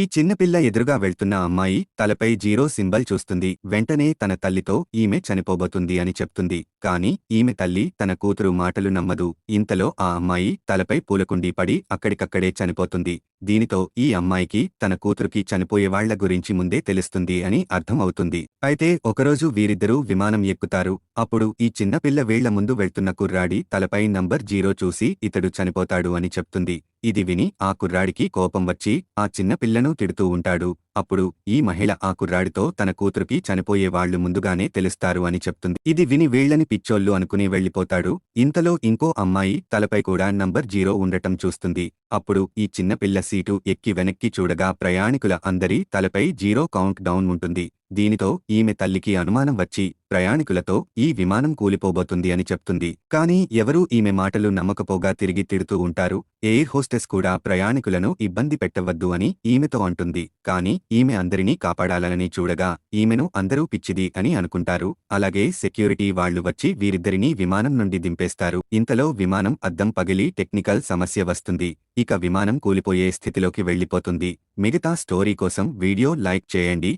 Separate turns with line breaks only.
ఈ చిన్నపిల్ల ఎదురుగా వెళ్తున్న అమ్మాయి తలపై జీరో సింబల్ చూస్తుంది. వెంటనే తన తల్లితో ఈమె చనిపోబోతుంది అని చెప్తుంది. కాని ఈమె తల్లి తన కూతురు మాటలు నమ్మదు. ఇంతలో ఆ అమ్మాయి తలపై పూలకుండీ పడి అక్కడికక్కడే చనిపోతుంది. దీనితో ఈ అమ్మాయికి తన కూతురుకి చనిపోయేవాళ్ళ గురించి ముందే తెలుస్తుంది అని అర్థం అవుతుంది. అయితే ఒకరోజు వీరిద్దరూ విమానం ఎక్కుతారు. అప్పుడు ఈ చిన్నపిల్ల వీళ్ళ ముందు వెళ్తున్న కుర్రాడి తలపై నంబర్ జీరో చూసి ఇతడు చనిపోతాడు అని చెప్తుంది. ఇది విని ఆ కుర్రాడికి కోపం వచ్చి ఆ చిన్న పిల్లను తిడుతూ ఉంటాడు. అప్పుడు ఈ మహిళ ఆ కుర్రాడితో తన కూతురుకి చనిపోయే వాళ్ళు ముందుగానే తెలుస్తారు అని చెప్తుంది. ఇది విని వీళ్ళని పిచ్చోళ్ళు అనుకుని వెళ్ళిపోతాడు ఇంతలో ఇంకో అమ్మాయి తలపై కూడా నంబర్ జీరో ఉండటం చూస్తుంది. అప్పుడు ఈ చిన్నపిల్ల సీటు ఎక్కి వెనక్కి చూడగా ప్రయాణికుల అందరి తలపై జీరో కౌంట్ డౌన్ ఉంటుంది. దీనితో ఈమె తల్లికి అనుమానం వచ్చి ప్రయాణికులతో ఈ విమానం కూలిపోబోతుంది అని చెప్తుంది. కానీ ఎవరూ ఈమె మాటలు నమ్మకపోగా తిరిగి తిడుతూ ఉంటారు. ఎయిర్ హోస్టెస్ కూడా ప్రయాణికులను ఇబ్బంది పెట్టవద్దు అని ఈమెతో అంటుంది. కానీ ఈమె అందరినీ కాపాడాలని చూడగా ఈమెను అందరూ పిచ్చిది అని అనుకుంటారు. అలాగే సెక్యూరిటీ వాళ్ళు వచ్చి వీరిద్దరినీ విమానం నుండి దింపేస్తారు. ఇంతలో విమానం అద్దం పగిలి టెక్నికల్ సమస్య వస్తుంది. ఇక విమానం కూలిపోయే స్థితిలోకి వెళ్ళిపోతుంది మిగతా స్టోరీ కోసం వీడియో లైక్ చేయండి.